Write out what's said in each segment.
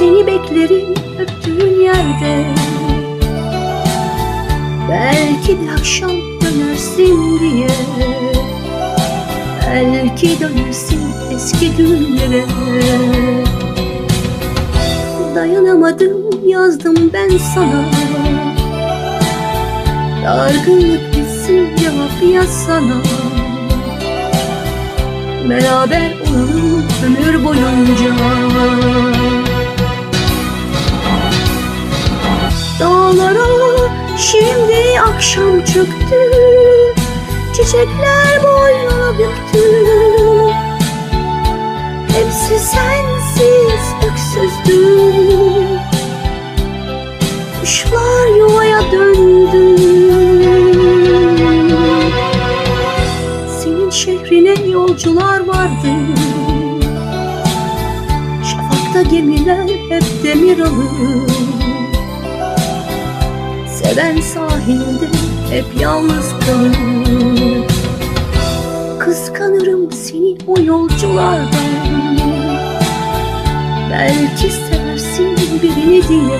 Seni beklerim öptüğün yerde. Belki de akşam dönersin diye. Belki dönersin eski günlere Dayanamadım yazdım ben sana. Dargınlık bitsin cevap yazsana Beraber olalım ömür boyunca. Şimdi akşam çöktü Çiçekler boynuna büktü. Hepsi sensiz öksüzdü. Kuşlar yuvaya döndü. Senin şehrine yolcular vardı. Şafakta gemiler hep demir alır Seven sahilde hep yalnız kalır Kıskanırım seni o yolculardan. Belki seversin birini diye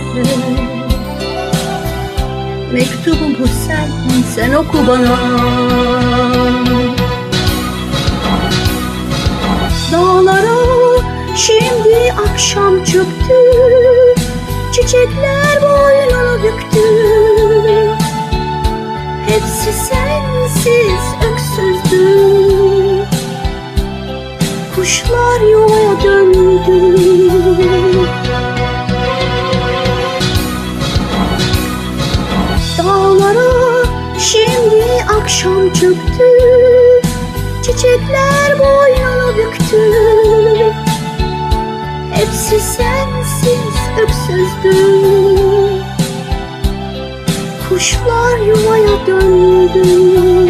Mektubumu sen, sen oku bana. Dağlara şimdi akşam çöktü. Çiçekler boynunu büktü Hepsi sensiz öksüzdü. Kuşlar yuvaya döndü. Dağlara şimdi akşam çöktü. Çiçekler boynunu büktü. Hepsi sensiz öksüzdü Kuşlar yuvaya döndü.